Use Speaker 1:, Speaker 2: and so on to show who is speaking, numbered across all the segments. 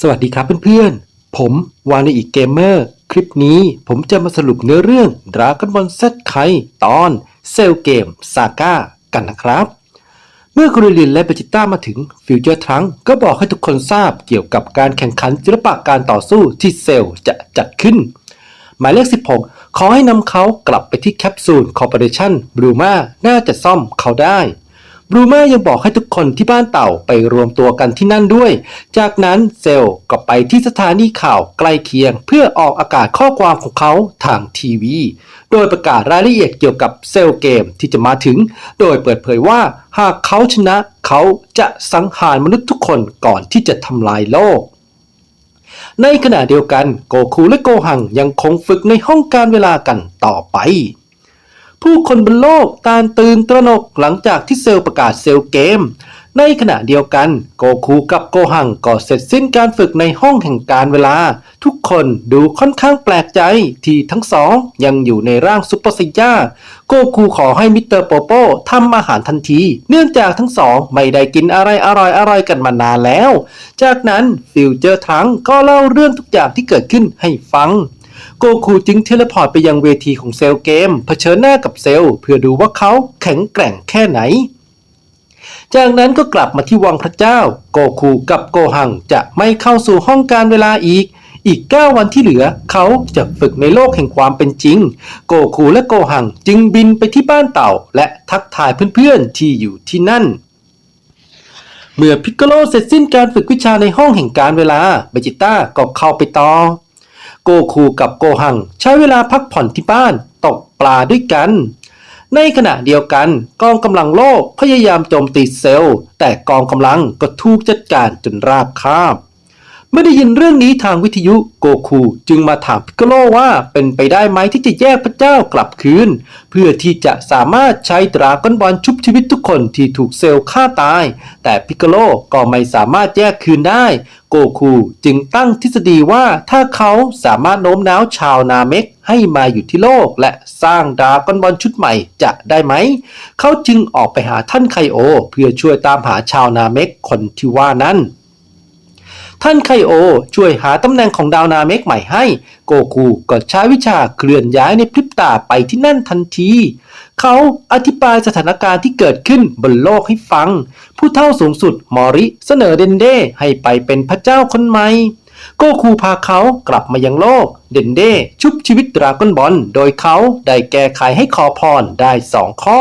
Speaker 1: สวัสดีครับเพื่อนๆ ผมวานิอีกเกมเมอร์ คลิปนี้ผมจะมาสรุปเนื้อเรื่อง Dragon Ball Z ไคตอนเซลเกมซาก้ากันนะครับ เมื่อคุริลินและเบจิต้ามาถึงฟิวเจอร์ทรังก็บอกให้ทุกคนทราบเกี่ยวกับการแข่งขันศิลปะการต่อสู้ที่เซลจะจัดขึ้น หมายเลข 16 ขอให้นำเขากลับไปที่แคปซูลคอร์ปอเรชั่นบรูมาน่าจะซ่อมเขาได้ บรูมายังบอกให้ทุกคนที่บ้านเต่าไปรวมตัวกันที่นั่นด้วย จากนั้นเซลก็ไปที่สถานีข่าวใกล้เคียง เพื่อออกอากาศข้อความของเขาทางทีวี โดยประกาศรายละเอียดเกี่ยวกับเซลเกมที่จะมาถึง โดยเปิดเผยว่าหากเขาชนะเขาจะสังหารมนุษย์ทุกคนก่อนที่จะทำลายโลกในขณะเดียวกันโกคูและโกหังยังคงฝึกในห้องการเวลากันต่อไป ผู้คนบนโลกต่างตื่นตระหนกหลังจากที่เซลประกาศเซลเกม ในขณะเดียวกัน โกคูกับโกหังก็เสร็จสิ้นการฝึกในห้องแห่งการเวลา ทุกคนดูค่อนข้างแปลกใจที่ทั้งสองยังอยู่ในร่างซุปเปอร์ไซย่าโกคูขอให้มิสเตอร์โปโปทำอาหารทันที เนื่องจากทั้งสองไม่ได้กินอะไรอร่อยๆกันมานานแล้ว จากนั้นฟิวเจอร์ทั้งก็เล่าเรื่องทุกอย่างที่เกิดขึ้นให้ฟัง โกคูจึงเทเลพอร์ตไปยังเวทีของเซลล์เกม เผชิญหน้ากับเซลล์เพื่อดูว่าเขาแข็งแกร่งแค่ไหน จากนั้นก็กลับมาที่วังพระเจ้า โกคูกับโกหังจะไม่เข้าสู่ห้องการเวลาอีกอีก 9 วันที่เหลือเขาจะฝึกในโลกแห่งความเป็นจริง โกคูและโกหังจึงบินไปที่บ้านเต่า และทักทายเพื่อนๆที่อยู่ที่นั่น เมื่อพิกโกโลเสร็จสิ้นการฝึกวิชาในห้องแห่งการเวลาเบจิต้าก็เข้าไปต่อ โกคูกับโกหัง ใช้เวลาพักผ่อนที่บ้านตกปลาด้วยกัน ในขณะเดียวกัน กองกำลังโลกพยายามโจมตีเซลล์ แต่กองกำลังก็ถูกจัดการจนราบคาบ เมื่อได้ยินเรื่องนี้ทางวิทยุโกคูจึงมาถามพิกโกโลว่าเป็นไปได้ไหมที่จะแยกพระเจ้ากลับคืน เพื่อที่จะสามารถใช้ดราก้อนบอลชุบชีวิตทุกคนที่ถูกเซลล์ฆ่าตาย แต่พิกโกโลก็ไม่สามารถแยกคืนได้ โกคูจึงตั้งทฤษฎีว่าถ้าเขาสามารถโน้มน้าวชาวนาเมกให้มาอยู่ที่โลกและสร้างดราก้อนบอลชุดใหม่จะได้ไหม เขาจึงออกไปหาท่านไคโอ เพื่อช่วยตามหาชาวนาเมกคนที่ว่านั้น ท่านไคโอ ช่วยหาตำแหน่งของดาวนาเมกใหม่ให้ โกคูก็ใช้วิชาเคลื่อนย้ายในพริบตาไปที่นั่นทันที เขาอธิบายสถานการณ์ที่เกิดขึ้นบนโลกให้ฟัง ผู้เท่าสูงสุดมอริเสนอเดนเดให้ไปเป็นพระเจ้าคนใหม่โกคูพาเขากลับมายังโลก เดนเดชุบชีวิตดราก้อนบอลโดยเขาได้แก้ไขให้ขอพรได้สองข้อ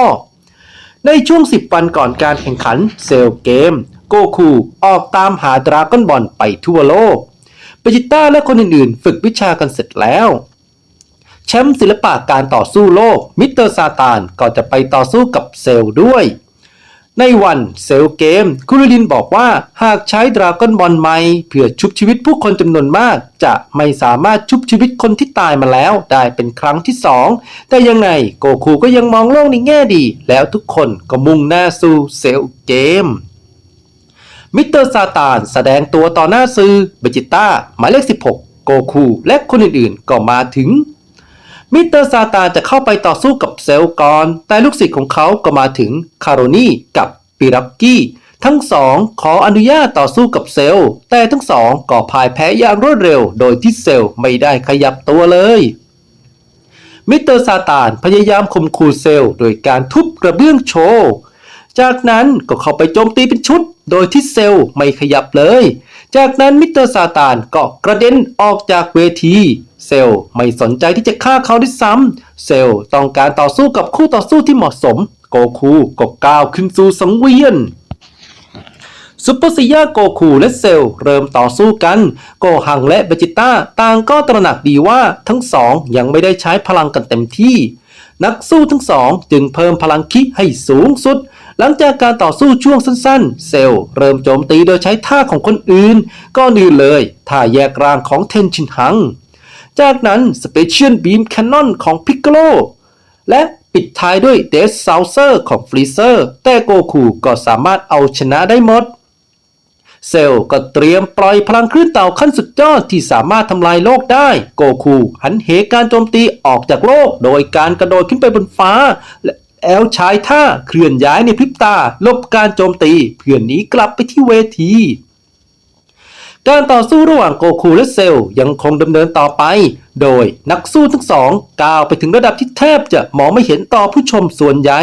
Speaker 1: ในช่วง 10 วันก่อนการแข่งขันเซลเกม โกคูออกตามหาดราก้อนบอลไปทั่วโลกเบจิต้าและคนอื่นๆ ฝึกวิชากันเสร็จแล้วแชมป์ศิลปะการต่อสู้โลกมิสเตอร์ซาตานก็จะไปต่อสู้กับเซลด้วย ในวันเซลเกม คุริลินบอกว่าหากใช้ดราก้อนบอลใหม่เพื่อชุบชีวิตผู้คนจำนวนมาก จะไม่สามารถชุบชีวิตคนที่ตายมาแล้วได้เป็นครั้งที่สองแต่ยังไงโกคูก็ยังมองโลกในแง่ดี แล้วทุกคนก็มุ่งหน้าสู่เซลเกม มิสเตอร์ซาตานแสดงตัวต่อหน้าสื่อเบจิต้าหมายเลข 16 โกคู และคนอื่นๆ ก็มาถึง มิสเตอร์ซาตานจะเข้าไปต่อสู้กับเซลก่อนแต่ลูกศิษย์ของเขาก็มาถึงคาโรนี่กับปิรักกี้ ทั้งสองขออนุญาตต่อสู้กับเซลแต่ทั้งสองก็พ่ายแพ้อย่างรวดเร็ว โดยที่เซลไม่ได้ขยับตัวเลยมิสเตอร์ซาตานพยายามข่มขู่เซลโดยการทุบกระเบื้องโชว์ จากนั้นก็เข้าไปโจมตีเป็นชุดโดยที่เซลล์ไม่ขยับเลย จากนั้นมิสเตอร์ซาตานก็กระเด็นออกจากเวที เซลล์ไม่สนใจที่จะฆ่าเขาด้วยซ้ำ เซลล์ต้องการต่อสู้กับคู่ต่อสู้ที่เหมาะสม โกคูก็ก้าวขึ้นสู่สังเวียนซุปเปอร์ซียาโกคูและเซลเริ่มต่อสู้กัน โกหังและเบจิต้าต่างก็ตระหนักดีว่าทั้งสองยังไม่ได้ใช้พลังกันเต็มที่ นักสู้ทั้งสองจึงเพิ่มพลังคิให้สูงสุด หลังจากการต่อสู้ช่วงสั้นๆ เซลเริ่มโจมตีโดยใช้ท่าของคนอื่นก็อื่นเลยท่าแยกร่างของเทนชินฮัง จากนั้น Special Beam Cannon ของ Piccolo และปิดท้ายด้วย Death Saucer ของ Freezer แต่โกคูก็สามารถเอาชนะได้หมด เซลก็เตรียมปล่อยพลังคลื่นเต่าขั้นสุดยอดที่สามารถทำลายโลกได้ โกคูหันเหการโจมตีออกจากโลก โดยการกระโดดขึ้นไปบนฟ้า และ แอลใช้ท่าเคลื่อนย้ายในพริบตาลบการโจมตี เพื่อหนีกลับไปที่เวที การต่อสู้ระหว่างโกคูและเซลยังคงดำเนินต่อไป โดยนักสู้ทั้งสองก้าวไปถึงระดับที่แทบจะมองไม่เห็นต่อผู้ชมส่วนใหญ่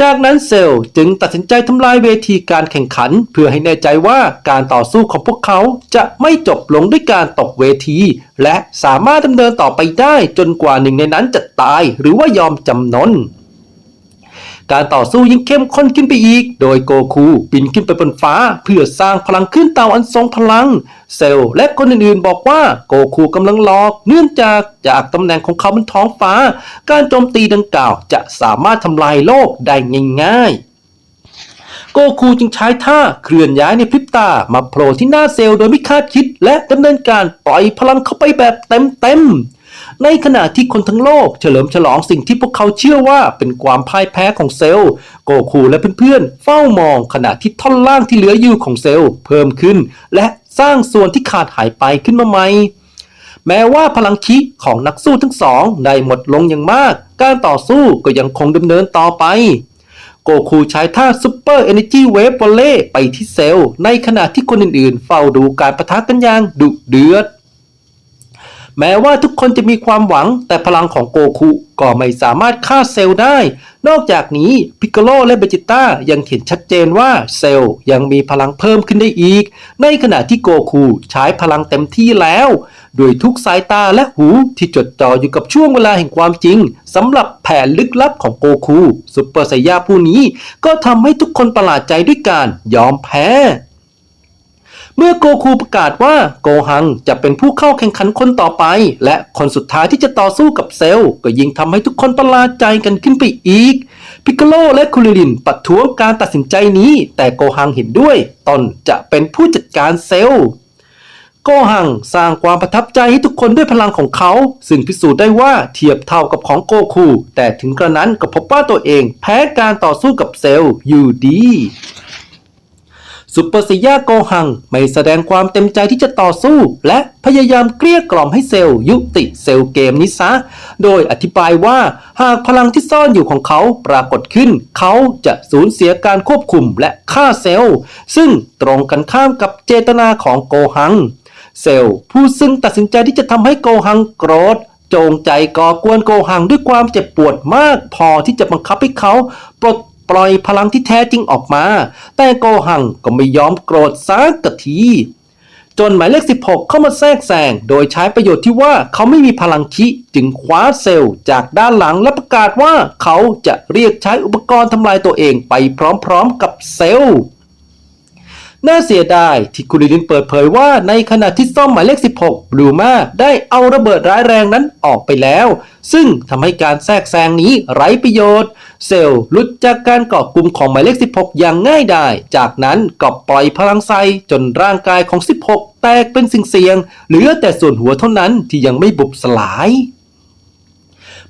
Speaker 1: จากนั้นเซลจึงตัดสินใจทำลายเวทีการแข่งขัน เพื่อให้แน่ใจว่าการต่อสู้ของพวกเขาจะไม่จบลงด้วยการตกเวที และสามารถดำเนินต่อไปได้จนกว่าหนึ่งในนั้นจะตายหรือว่ายอมจำนน การต่อสู้ยิ่งเข้มข้นขึ้นไปอีก โดยโกคูบินขึ้นไปบนฟ้า เพื่อสร้างพลังขึ้นเตาอันทรงพลัง เซลล์และคนอื่นๆ บอกว่าโกคูกำลังหลอกเนื่องจากจากตำแหน่งของเขาบนท้องฟ้า การโจมตีดังกล่าวจะสามารถทำลายโลกได้ง่ายๆโกคูจึงใช้ท่าเคลื่อนย้ายในพริบตา มาโผล่ที่หน้าเซลล์โดยไม่คาดคิด และดำเนินการปล่อยพลังเข้าไปแบบเต็มๆ ในขณะที่คนทั้งโลกเฉลิมฉลองสิ่งที่พวกเขาเชื่อว่าเป็นความพ่ายแพ้ของเซลล์โกคูและเพื่อนๆ เฝ้ามองขณะที่ท่อนล่างที่เหลืออยู่ของเซลล์เพิ่มขึ้น และสร้างส่วนที่ขาดหายไปขึ้นมาใหม่แม้ว่าพลังคิของนักสู้ทั้งสองได้หมดลงอย่างมาก การต่อสู้ก็ยังคงดำเนินต่อไป โกคูใช้ท่าซูเปอร์เอเนจีเวฟวอลเล่ไปที่เซลล์ ในขณะที่คนอื่นๆ เฝ้าดูการประทะกันอย่างดุเดือด แม้ว่าทุกคนจะมีความหวังแต่พลังของโกคุก็ไม่สามารถฆ่าเซลล์ได้ นอกจากนี้พิกโกโลและเบจิต้ายังเห็นชัดเจนว่าเซลล์ยังมีพลังเพิ่มขึ้นได้อีก ในขณะที่โกคูใช้พลังเต็มที่แล้วด้วยทุกสายตาและหูที่จดจ่ออยู่กับช่วงเวลาแห่งความจริงสำหรับแผนลึกลับของโกคูซุปเปอร์ไซยาผู้นี้ ก็ทำให้ทุกคนประหลาดใจด้วยการยอมแพ้ เมื่อโกคูประกาศว่าโกฮังจะเป็นผู้เข้าแข่งขันคนต่อไป และคนสุดท้ายที่จะต่อสู้กับเซลล์ก็ยิ่งทำให้ทุกคนประหลาดใจกันขึ้นไปอีก พิกโลและคูริลินปัดท้วงการตัดสินใจนี้ แต่โกฮังเห็นด้วยตนจะเป็นผู้จัดการเซลล์โกหังสร้างความประทับใจให้ทุกคนด้วยพลังของเขา ซึ่งพิสูจน์ได้ว่าเทียบเท่ากับของโกคู แต่ถึงกระนั้นก็พบว่าตัวเองแพ้การต่อสู้กับเซลล์อยู่ดี ซุปเปอร์ซิยาโกหังไม่แสดงความเต็มใจที่จะต่อสู้ และพยายามเกลี้ยกล่อมให้เซลล์ยุติเซลล์เกมนี้ซะ โดยอธิบายว่าหากพลังที่ซ่อนอยู่ของเขาปรากฏขึ้น เขาจะสูญเสียการควบคุมและฆ่าเซลล์ ซึ่งตรงกันข้ามกับเจตนาของโกหัง เซลล์ผู้ซึ่งตัดสินใจที่จะทำให้โกหังโกรธจงใจก่อกวนโกหังด้วยความเจ็บปวดมากพอที่จะบังคับให้เขาปลด ปล่อยพลังที่แท้จริงออกมา แต่โกหังก็ไม่ยอมโกรธสักกะทีจนหมายเลข 16 เข้ามาแทรกแซงโดยใช้ประโยชน์ที่ว่าเขาไม่มีพลังคิจึงคว้าเซลล์จากด้านหลังและประกาศว่าเขาจะเรียกใช้อุปกรณ์ทำลายตัวเองไปพร้อมๆกับเซลล์ น่าเสียดายที่คุณลิลินเปิดเผยว่าในขณะที่ซ่อมหมายเลข 16บลูมาได้เอาระเบิดร้ายแรงนั้นออกไปแล้ว ซึ่งทำให้การแทรกแซงนี้ไร้ประโยชน์ เซลล์หลุดจากการเกาะกลุ่มของหมายเลข 16 อย่างง่ายดายจากนั้นก็ปล่อยพลังไซจนร่างกายของ 16 แตกเป็นสิ่งเสียงเหลือแต่ส่วนหัวเท่านั้นที่ยังไม่บุบสลาย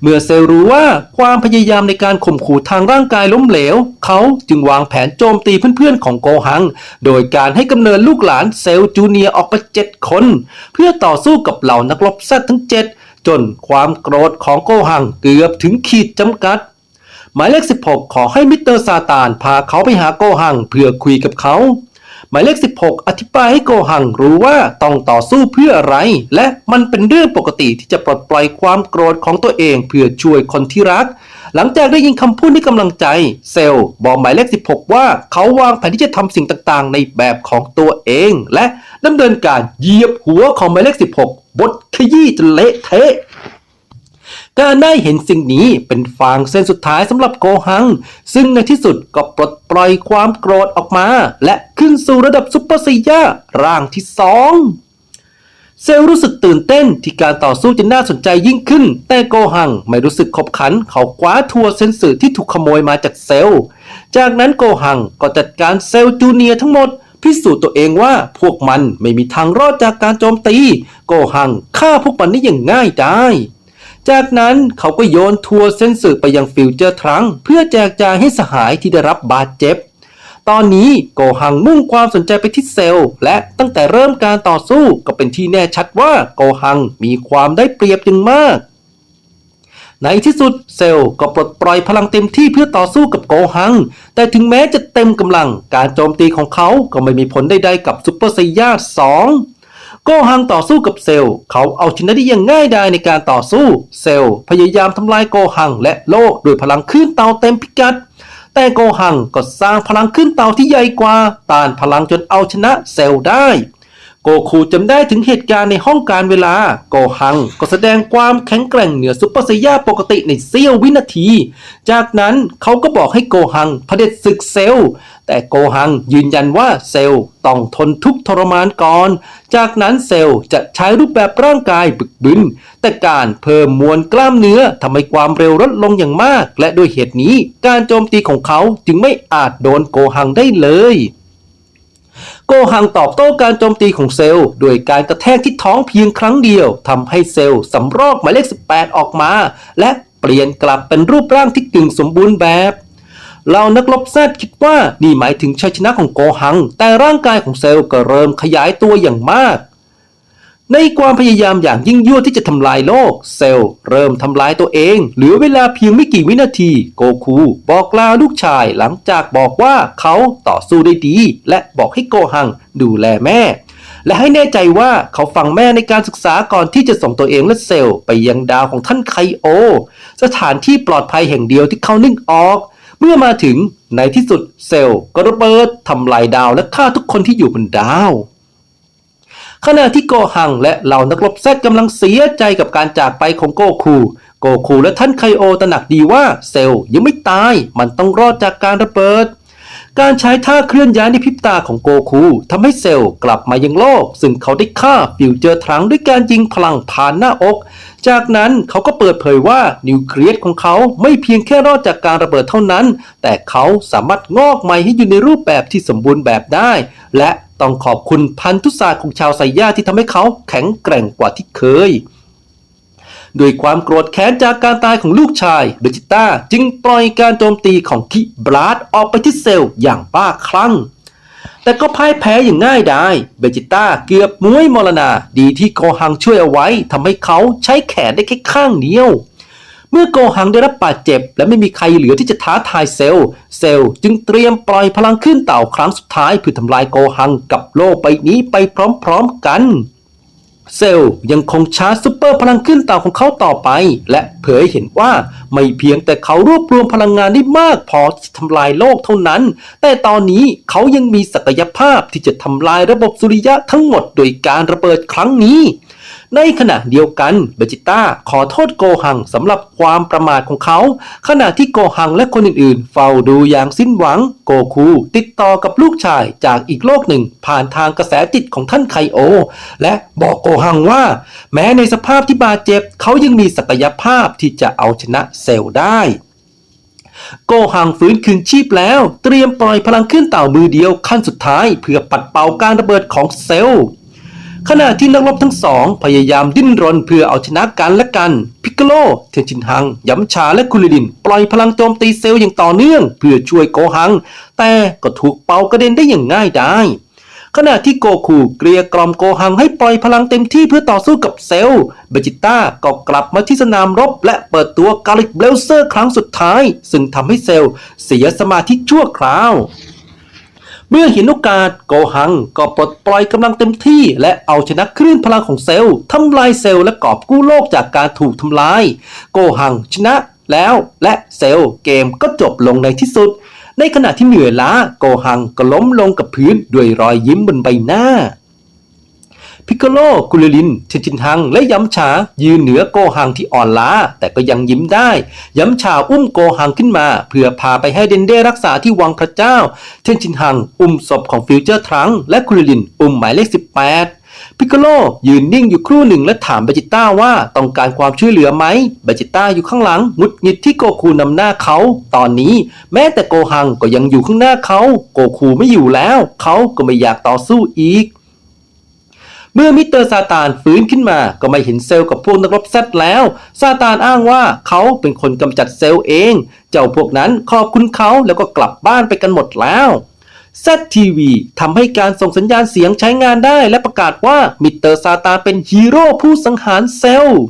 Speaker 1: เมื่อเซลรู้ว่าความพยายามในการข่มขู่ทางร่างกายล้มเหลว เขาจึงวางแผนโจมตีเพื่อนๆของโกหัง โดยการให้กำเนิดลูกหลานเซลจูเนียออกมาเจ็ดคน เพื่อต่อสู้กับเหล่านักรบแซดทั้งเจ็ดจนความโกรธของโกหังเกือบถึงขีดจำกัดหมายเลข 16 ขอให้มิสเตอร์ซาตานพาเขาไปหาโกหังเพื่อคุยกับเขา หมายเลข 16 อธิบายให้โกหังรู้ว่าต้องต่อสู้เพื่ออะไร และมันเป็นเรื่องปกติที่จะปลดปล่อยความโกรธของตัวเองเพื่อช่วยคนที่รัก หลังจากได้ยินคำพูดที่กำลังใจ เซลล์บอกหมายเลข 16 ว่าเขาวางแผนที่จะทำสิ่งต่างๆ ในแบบของตัวเอง และดำเนินการเหยียบหัวของหมายเลข 16บดขยี้จนเละเทะ การได้เห็นสิ่งนี้เป็นฟางเส้นสุดท้ายสำหรับโกหัง ซึ่งในที่สุดก็ปลดปล่อยความโกรธออกมา และขึ้นสู่ระดับซุปเปอร์ซีย่าร่างที่สองเซลรู้สึกตื่นเต้นที่การต่อสู้จะน่าสนใจยิ่งขึ้น แต่โกหังไม่รู้สึกขบขันเขาคว้าทัวร์เซนเซอร์ที่ถูกขโมยมาจากเซล จากนั้นโกหังก็จัดการเซลจูเนียทั้งหมด พิสูจน์ตัวเองว่าพวกมันไม่มีทางรอดจากการโจมตี โกหังฆ่าพวกมันได้อย่างง่ายได้ จากนั้นเขาก็โยนทัวร์เส้นสื่อไปยังฟิวเจอร์ทรังเพื่อแจกจ่ายให้สหายที่ได้รับบาดเจ็บ ตอนนี้โกหังมุ่งความสนใจไปที่เซลล์ และตั้งแต่เริ่มการต่อสู้ก็เป็นที่แน่ชัดว่าโกหังมีความได้เปรียบอย่างมากในที่สุดเซลล์ก็ปลดปล่อยพลังเต็มที่เพื่อต่อสู้กับโกหัง แต่ถึงแม้จะเต็มกำลังการโจมตีของเขาก็ไม่มีผลใดๆกับซูเปอร์ไซย่าสอง โกหังต่อสู้กับเซลล์ เขาเอาชนะได้อย่างง่ายดายในการต่อสู้ เซลล์ พยายามทำลายโกหังและโลกด้วยพลังขึ้นเตาเต็มพิกัด แต่โกหังก็สร้างพลังขึ้นเตาที่ใหญ่กว่า ต้านพลังจนเอาชนะเซลล์ได้ โกคูจำได้ถึงเหตุการณ์ในห้องการเวลา โกหังก็แสดงความแข็งแกร่งเหนือซุปเปอร์ไซย่าปกติในเสี้ยววินาที จากนั้นเขาก็บอกให้โกหังเผด็จศึกเซล แต่โกหังยืนยันว่าเซลต้องทนทุกทรมานก่อน จากนั้นเซลจะใช้รูปแบบร่างกายบึกบึน แต่การเพิ่มมวลกล้ามเนื้อทำให้ความเร็วลดลงอย่างมาก และด้วยเหตุนี้การโจมตีของเขาจึงไม่อาจโดนโกหังได้เลย โกหังตอบโต้การโจมตีของเซลล์ด้วยการกระแทกที่ท้องเพียงครั้งเดียวทำให้เซลล์สำรอกหมายเลข 18 ออกมา และเปลี่ยนกลับเป็นรูปร่างที่กึ่งสมบูรณ์แบบเรานักลบแซดคิดว่านี่หมายถึงชัยชนะของโกหัง แต่ร่างกายของเซลล์ก็เริ่มขยายตัวอย่างมาก ในความพยายามอย่างยิ่งยวดที่จะทำลายโลก เซลล์เริ่มทำลายตัวเอง เหลือเวลาเพียงไม่กี่วินาที โกคูบอกลาลูกชายหลังจากบอกว่าเขาต่อสู้ได้ดี และบอกให้โกหังดูแลแม่ และให้แน่ใจว่าเขาฟังแม่ในการศึกษาก่อนที่จะส่งตัวเองและเซลล์ไปยังดาวของท่านไคโอ สถานที่ปลอดภัยแห่งเดียวที่เขานึกออกเมื่อมาถึงในที่สุดเซลล์ก็ระเบิดทำลายดาวและฆ่าทุกคนที่อยู่บนดาว ขณะที่โกหังและเหล่านักรบแซดกำลังเสียใจกับการจากไปของโกคู โกคูและท่านไคโอตระหนักดีว่าเซลล์ยังไม่ตาย มันต้องรอดจากการระเบิด การใช้ท่าเคลื่อนย้ายในพริบตาของโกคูทำให้เซลล์กลับมายังโลก ซึ่งเขาได้ฆ่าฟิวเจอร์ทรังด้วยการยิงพลังผ่านหน้าอก จากนั้นเขาก็เปิดเผยว่านิวเคลียสของเขาไม่เพียงแค่รอดจากการระเบิดเท่านั้น แต่เขาสามารถงอกใหม่ให้อยู่ในรูปแบบที่สมบูรณ์แบบได้ และ ต้องขอบคุณพันธุศาสตร์ของชาวไซย่าที่ทำให้เขาแข็งแกร่งกว่าที่เคยด้วยความโกรธแค้นจากการตายของลูกชายเบจิต้าจึงปล่อยการโจมตีของคิบลาดออกไปที่เซลล์อย่างบ้าคลั่ง แต่ก็พ่ายแพ้อย่างง่ายดายเบจิต้าเกือบมุ้ยมรณาดีที่โกหังช่วยเอาไว้ทำให้เขาใช้แขนได้แค่ข้างเดียว เมื่อโกหังได้รับบาดเจ็บ และไม่มีใครเหลือที่จะท้าทายเซลล์ เซลล์จึงเตรียมปล่อยพลังขึ้นเต่าครั้งสุดท้ายเพื่อทำลายโกหังกับโลกใบนี้ไปพร้อมๆกันเซลล์ยังคงชาร์จซูเปอร์พลังขึ้นเต่าของเขาต่อไป และเผยเห็นว่าไม่เพียงแต่เขารวบรวมพลังงานได้มากพอที่จะทำลายโลกเท่านั้น แต่ตอนนี้เขายังมีศักยภาพที่จะทำลายระบบสุริยะทั้งหมดโดยการระเบิดครั้งนี้ ในขณะเดียวกันเบจิต้าขอโทษโกหังสำหรับความประมาทของเขา ขณะที่โกหังและคนอื่นๆ เฝ้าดูอย่างสิ้นหวัง โกคูติดต่อกับลูกชายจากอีกโลกหนึ่ง ผ่านทางกระแสจิตของท่านไคโอ และบอกโกหังว่า แม้ในสภาพที่บาดเจ็บ เขายังมีศักยภาพที่จะเอาชนะเซลล์ได้โกหังฟื้นคืนชีพแล้ว เตรียมปล่อยพลังขึ้นเต่ามือเดียวขั้นสุดท้าย เพื่อปัดเป่าการระเบิดของเซลล์ ขณะที่นักรบทั้งสอง พยายามดิ้นรนเพื่อเอาชนะกันและกัน พิกโกโลเทียนจินฮังยำชาและคุริลิน ปล่อยพลังโจมตีเซลล์อย่างต่อเนื่อง เพื่อช่วยโกหัง แต่ก็ถูกเป่ากระเด็นได้อย่างง่ายดายขณะที่โกคูเกลียกล่อมโกหังให้ปล่อยพลังเต็มที่เพื่อต่อสู้กับเซลล์เบจิต้าก็กลับมาที่สนามรบ และเปิดตัวกาลิกเบลเซอร์ครั้งสุดท้าย ซึ่งทำให้เซลล์เสียสมาธิชั่วคราว เมื่อเห็นโอกาสโกหังก็ปลดปล่อยกำลังเต็มที่ และเอาชนะคลื่นพลังของเซลล์ทำลายเซลล์และกอบกู้โลกจากการถูกทำลาย โกหังชนะแล้วและเซลล์เกมก็จบลงในที่สุด ในขณะที่เหนื่อยล้าโกหังก็ล้มลงกับพื้นด้วยรอยยิ้มบนใบหน้า พิกโกโลกุลลินเทนจินฮัง และยำฉายืนเหนือโกหังที่อ่อนล้า แต่ก็ยังยิ้มได้ยำฉาอุ้มโกหังขึ้นมา เพื่อพาไปให้เดนเดรักษาที่วังพระเจ้าเทนจินฮัง อุ้มศพของฟิวเจอร์ทรัง และกุลลินอุ้มหมายเลข 18พิกโกโลยืนนิ่งอยู่ครู่หนึ่งและถามเบจิต้าว่าต้องการความช่วยเหลือไหมเบจิต้าอยู่ข้างหลังหงุดหงิดที่โกคูนำหน้าเขา ตอนนี้แม้แต่โกหังก็ยังอยู่ข้างหน้าเขา โกคูไม่อยู่แล้ว เขาก็ไม่อยากต่อสู้อีก เมื่อมิสเตอร์ซาตานฟื้นขึ้นมาก็ไม่เห็นเซลล์กับพวกนักรบแซดแล้ว ซาตานอ้างว่าเขาเป็นคนกำจัดเซลล์เอง เจ้าพวกนั้นขอบคุณเขาแล้วก็กลับบ้านไปกันหมดแล้วแซดทีวีทำให้การส่งสัญญาณเสียงใช้งานได้และประกาศว่ามิสเตอร์ซาตานเป็นฮีโร่ผู้สังหารเซลล์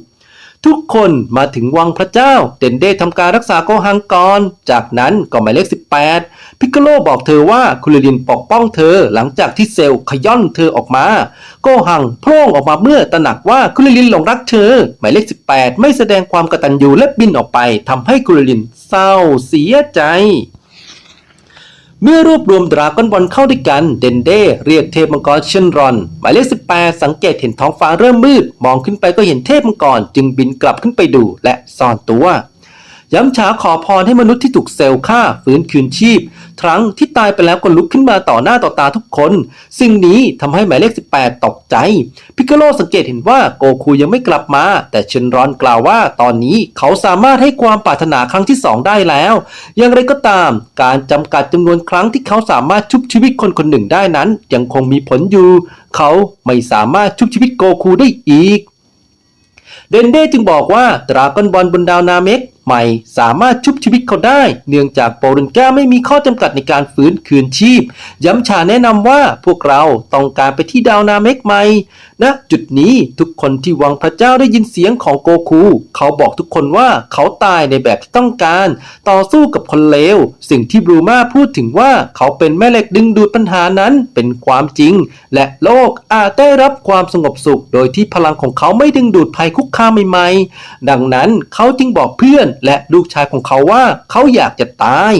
Speaker 1: ทุกคนมาถึงวังพระเจ้า เดนเดทำการรักษาโกฮังก่อน จากนั้นก็หมายเลข 18 พิกโลบอกเธอว่าคุริลินปกป้องเธอหลังจากที่เซลล์ขย่อนเธอออกมา โกหังโพร่งออกมาเมื่อตระหนักว่าคุริลินหลงรักเธอ หมายเลข 18 ไม่แสดงความกตัญญูและบินออกไปทำให้คุริลินเศร้าเสียใจ เมื่อรวบรวมดราก้อนบอลเข้าด้วยกัน เดนเด้เรียกเทพมังกรเชนรอน หมายเลข18 สังเกตเห็นท้องฟ้าเริ่มมืด มองขึ้นไปก็เห็นเทพมังกร จึงบินกลับขึ้นไปดูและซ่อนตัว ย้ำฉาขอพรให้มนุษย์ที่ถูกเซลล์ฆ่าฟื้นคืนชีพครั้งที่ตายไปแล้วก็ลุกขึ้นมาต่อหน้าต่อตาทุกคนสิ่งนี้ทำให้หมายเลข 18 ตกใจ พิกโลสังเกตเห็นว่าโกคูยังไม่กลับมา แต่เชนรอนกล่าวว่าตอนนี้เขาสามารถให้ความปรารถนาครั้งที่ 2 ได้แล้ว อย่างไรก็ตาม การจำกัดจำนวนครั้งที่เขาสามารถชุบชีวิตคนคนหนึ่งได้นั้น ยังคงมีผลอยู่ เขาไม่สามารถชุบชีวิตโกคูได้อีก เดนเด้จึงบอกว่าดราก้อนบอลบนดาวนาเมก หม่ สามารถชุบชีวิตเขาได้ เนื่องจากโปรุนก้าไม่มีข้อจำกัดในการฟื้นคืนชีพ ย้ำชาแนะนำว่าพวกเราต้องการไปที่ดาวนาเมกใหม่ณจุดนี้ทุกคนที่วังพระเจ้าได้ยินเสียงของโกคู เขาบอกทุกคนว่าเขาตายในแบบที่ต้องการ ต่อสู้กับคนเลว สิ่งที่บรูมาพูดถึงว่าเขาเป็นแม่เหล็กดึงดูดปัญหานั้นเป็นความจริง และโลกอาจได้รับความสงบสุข โดยที่พลังของเขาไม่ดึงดูดภัยคุกคามใหม่ๆ ดังนั้นเขาจึงบอกเพื่อนและลูกชายของเขาว่าเขาอยากจะตาย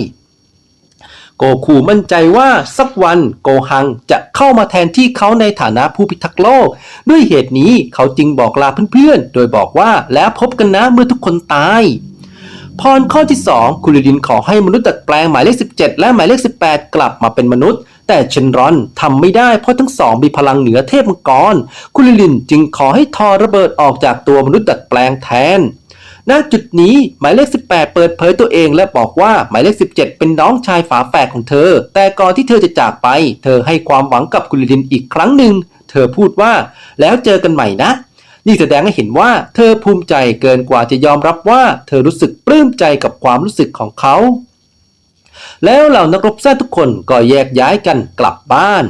Speaker 1: โกคูมั่นใจว่าสักวันโกฮังจะเข้ามาแทนที่เขาในฐานะผู้พิทักษ์โลก ด้วยเหตุนี้เขาจึงบอกลาเพื่อนๆ โดยบอกว่าแล้วพบกันนะเมื่อทุกคนตายพรข้อที่ 2 คุริลินขอให้มนุษย์ดัดแปลงหมายเลข 17 และหมายเลข 18 กลับมาเป็นมนุษย์ แต่เชนรอนทำไม่ได้เพราะทั้งสองมีพลังเหนือเทพมังกรคุริลินจึงขอให้ทอระเบิดออกจากตัวมนุษย์ดัดแปลงแทน ณจุดนี้หมายเลข 18 เปิดเผยตัวเองและบอกว่าหมายเลข 17 เป็นน้องชายฝาแฝดของเธอ แต่ก่อนที่เธอจะจากไป เธอให้ความหวังกับกุลิลินอีกครั้งหนึ่ง เธอพูดว่าแล้วเจอกันใหม่นะ นี่แสดงให้เห็นว่าเธอภูมิใจเกินกว่าจะยอมรับว่า เธอรู้สึกปลื้มใจกับความรู้สึกของเขา แล้วเหล่านักรบแท้ทุกคนก็แยกย้ายกันกลับบ้าน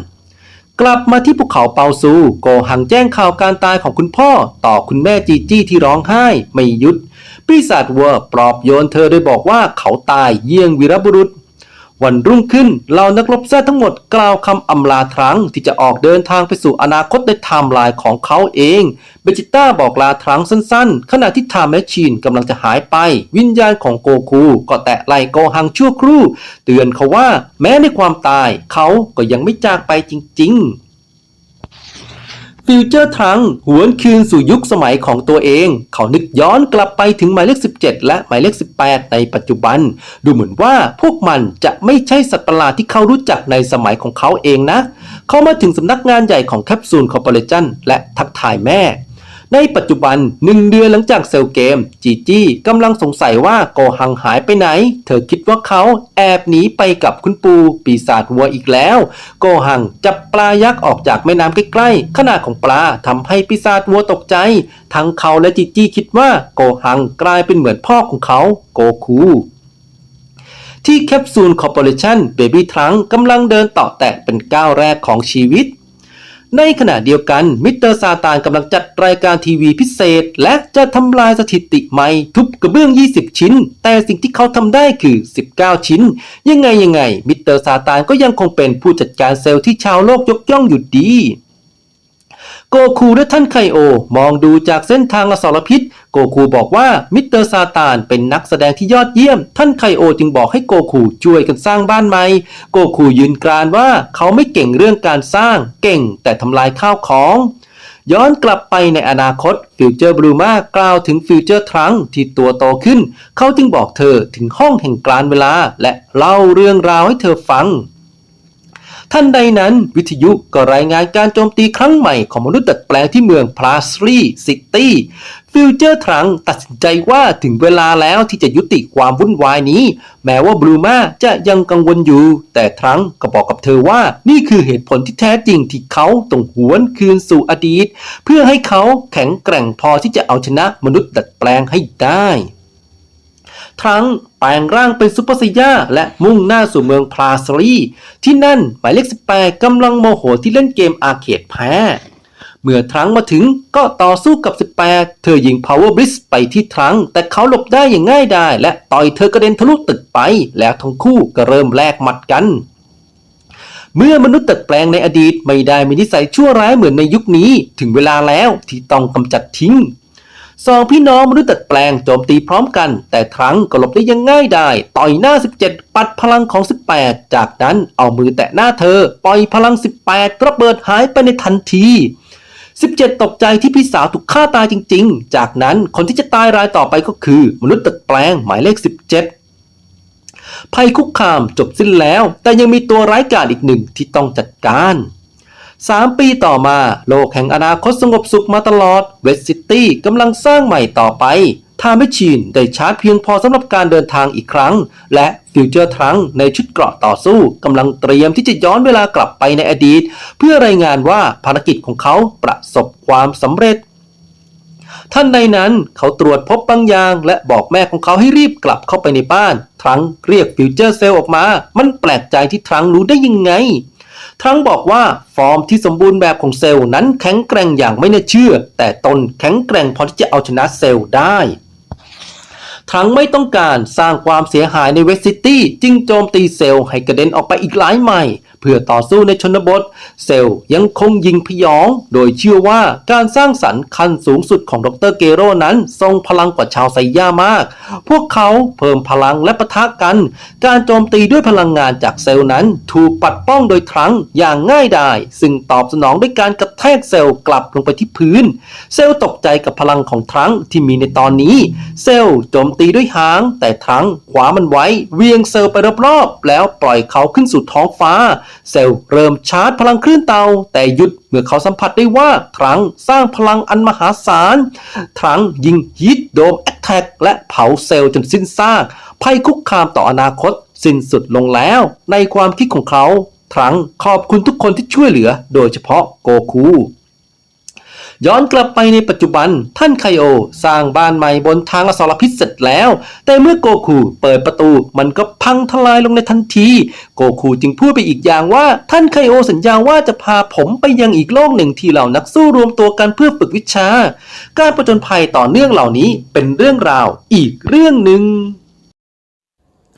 Speaker 1: กลับมาที่ภูเขาเปาซู โกหังแจ้งข่าวการตายของคุณพ่อ ต่อคุณแม่จีจี้ที่ร้องไห้ ไม่หยุด ปีศาจวัวปลอบโยนเธอโดยบอกว่าเขาตายเยี่ยงวีรบุรุษ วันรุ่งขึ้นเหล่านักรบแท้ทั้งหมดกล่าวคำอำลาทรังที่จะออกเดินทางไปสู่อนาคตในไทม์ไลน์ของเขาเองเบจิต้าบอกลาทรังสั้นๆ ขณะที่ไทม์แมชชีนกำลังจะหายไป วิญญาณของโกคูก็แตะไหลโกหังชั่วครู่ เตือนเขาว่าแม้ในความตายเขาก็ยังไม่จากไปจริง ๆ ฟิวเจอร์ทรังหวนคืนสู่ยุคสมัยของตัวเอง เขานึกย้อนกลับไปถึงหมายเลข 17 และหมายเลข 18 ในปัจจุบัน ดูเหมือนว่าพวกมันจะไม่ใช่สัตว์ประหลาดที่เขารู้จักในสมัยของเขาเองนะ เขามาถึงสำนักงานใหญ่ของแคปซูลคอร์ปอเรชั่นและทักทายแม่ ในปัจจุบันหนึ่งเดือนหลังจากเซลเกม จีจี้กำลังสงสัยว่าโกหังหายไปไหน เธอคิดว่าเขาแอบหนีไปกับคุณปู ปีศาจวัวอีกแล้ว โกหังจับปลายักษ์ออกจากแม่น้ำใกล้ๆขนาดของปลาทำให้ปีศาจวัวตกใจ ทั้งเขาและจีจี้คิดว่าโกหังกลายเป็นเหมือนพ่อของเขา โกคูที่แคปซูลคอร์ปอเรชั่นเบบี้ทรังกำลังเดินต่อแตะเป็นก้าวแรกของชีวิต ในขณะเดียวกันมิสเตอร์ซาตานกำลังจัดรายการทีวีพิเศษ และจะทำลายสถิติใหม่ทุบกระเบื้อง 20 ชิ้น แต่สิ่งที่เขาทำได้คือ 19 ชิ้น ยังไงยังไงมิสเตอร์ซาตานก็ยังคงเป็นผู้จัดการเซลล์ที่ชาวโลกยกย่องอยู่ดี โกคูและท่านไคโอ มองดูจากเส้นทางอสรพิษ โกคูบอกว่ามิสเตอร์ซาตานเป็นนักแสดงที่ยอดเยี่ยม ท่านไคโอจึงบอกให้โกคูช่วยกันสร้างบ้านใหม่ โกคูยืนกรานว่าเขาไม่เก่งเรื่องการสร้าง เก่งแต่ทำลายข้าวของย้อนกลับไปในอนาคตฟิวเจอร์บลูมากล่าวถึงฟิวเจอร์ทรังที่ตัวโตขึ้น เขาจึงบอกเธอถึงห้องแห่งกลานเวลา และเล่าเรื่องราวให้เธอฟัง ทันใดนั้นวิทยุก็รายงานการโจมตีครั้งใหม่ของมนุษย์ดัดแปลงที่เมืองพลาสลีซิตี้ฟิวเจอร์ทรังตัดสินใจว่าถึงเวลาแล้วที่จะยุติความวุ่นวายนี้ แม้ว่าบลูมาจะยังกังวลอยู่ แต่ทรังก็บอกกับเธอว่านี่คือเหตุผลที่แท้จริงที่เขาต้องหวนคืนสู่อดีต เพื่อให้เขาแข็งแกร่งพอที่จะเอาชนะมนุษย์ดัดแปลงให้ได้ ทรังแปลงร่างเป็นซูเปอร์ไซย่าและมุ่งหน้าสู่เมืองพลาสลีที่นั่นหมายเลข18กำลังโมโหที่เล่นเกมอาร์เคดแพ้ เมื่อทรังมาถึงก็ต่อสู้กับ 18 เธอยิง Power Blitz ไปที่ทรังแต่เขาหลบได้อย่างง่ายดายและต่อยเธอกระเด็นทะลุตึกไป แล้วทั้งคู่ก็เริ่มแลกหมัดกันเมื่อมนุษย์ตัดแปลงในอดีตไม่ได้มีนิสัยชั่วร้ายเหมือนในยุคนี้ ถึงเวลาแล้วที่ต้องกำจัดทิ้ง สองพี่น้องมนุษย์ตัดแปลงโจมตีพร้อมกัน แต่ทรังก็หลบได้ยังง่ายได้ ต่อยหน้า 17 ปัดพลังของ 18 จากนั้นเอามือแตะหน้าเธอ ปล่อยพลัง 18 ระเบิดหายไปในทันที 17 ตกใจที่พี่สาวถูกฆ่าตายจริง ๆ จากนั้นคนที่จะตายรายต่อไปก็คือ มนุษย์ตัดแปลงหมายเลข 17ภัยคุกคามจบสิ้นแล้ว แต่ยังมีตัวร้ายกาจอีกหนึ่งที่ต้องจัดการ สามปีต่อมา โลกแห่งอนาคตสงบสุขมาตลอด เวสซิตี้กำลังสร้างใหม่ต่อไปทามิชีนได้ชาร์จเพียงพอสำหรับการเดินทางอีกครั้ง และฟิวเจอร์ทรังในชุดเกราะต่อสู้กำลังเตรียมที่จะย้อนเวลากลับไปในอดีต เพื่อรายงานว่าภารกิจของเขาประสบความสำเร็จท่านในนั้นเขาตรวจพบบางอย่างและบอกแม่ของเขาให้รีบกลับเข้าไปในบ้าน ทรังเรียกฟิวเจอร์เซลออกมา มันแปลกใจที่ทรังรู้ได้ยังไง ทั้งบอกว่าฟอร์มที่สมบูรณ์แบบของเซลล์นั้นแข็งแกร่งอย่างไม่น่าเชื่อ แต่ตนแข็งแกร่งพอที่จะเอาชนะเซลล์ได้ ทรังไม่ต้องการสร้างความเสียหายในเวสซิตี้จึงโจมตีเซลให้กระเด็นออกไปอีกหลายไมล์เพื่อต่อสู้ในชนบท เซลยังคงยิงพยอง โดยเชื่อว่าการสร้างสรรค์ขั้นสูงสุดของดรเกโรนั้น ทรงพลังกว่าชาวไซย่ามาก พวกเขาเพิ่มพลังและปะทะกัน การโจมตีด้วยพลังงานจากเซลนั้นถูกปัดป้องโดยทรังอย่างง่ายดายซึ่งตอบสนองด้วยการกระแทกเซลกลับลงไปที่พื้น เซลตกใจกับพลังของทรังที่มีในตอนนี้ เซลโจมตีีด้วยหาง แต่ทรังขวามันไว้เวียงเซลล์ไปรอบๆแล้วปล่อยเขาขึ้นสู่ท้องฟ้า เซลล์เริ่มชาร์จพลังคลื่นเตา แต่หยุดเมื่อเขาสัมผัสได้ว่าทรังสร้างพลังอันมหาศาลทรังยิงฮีทโดมแอตแทกและเผาเซลล์จนสิ้นซากภัยคุกคามต่ออนาคต สิ้นสุดลงแล้ว ในความคิดของเขาทรังขอบคุณทุกคนที่ช่วยเหลือ โดยเฉพาะโกคู ย้อนกลับไปในปัจจุบัน ท่านไคโอ สร้างบ้านใหม่บนทางอสรพิษเสร็จแล้ว แต่เมื่อโกคูเปิดประตูมันก็พังทลายลงในทันที โกคูจึงพูดไปอีกอย่างว่าท่านไคโอสัญญาว่าจะพาผมไปยังอีกโลกหนึ่งที่เหล่านักสู้รวมตัวกันเพื่อฝึกวิชา การประจนภัยต่อเนื่องเหล่านี้เป็นเรื่องราวอีกเรื่องหนึ่ง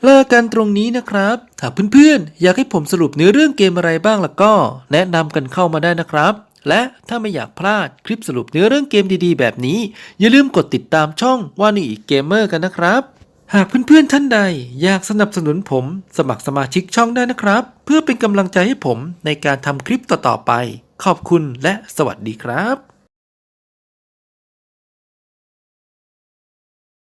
Speaker 1: เลิกกันตรงนี้นะครับถ้าเพื่อนๆ อยากให้ผมสรุปเนื้อเรื่องเกมอะไรบ้างล่ะก็ แนะนำกันเข้ามาได้นะครับ และถ้าไม่อยากพลาดคลิปสรุปเนื้อเรื่องเกมดีๆ แบบนี้ อย่าลืมกดติดตามช่องวานี่เกมเมอร์กันนะครับ หากเพื่อนๆท่านใด อยากสนับสนุนผม สมัครสมาชิกช่องได้นะครับ เพื่อเป็นกำลังใจให้ผมในการทำคลิปต่อๆไป ขอบคุณและสวัสดีครับ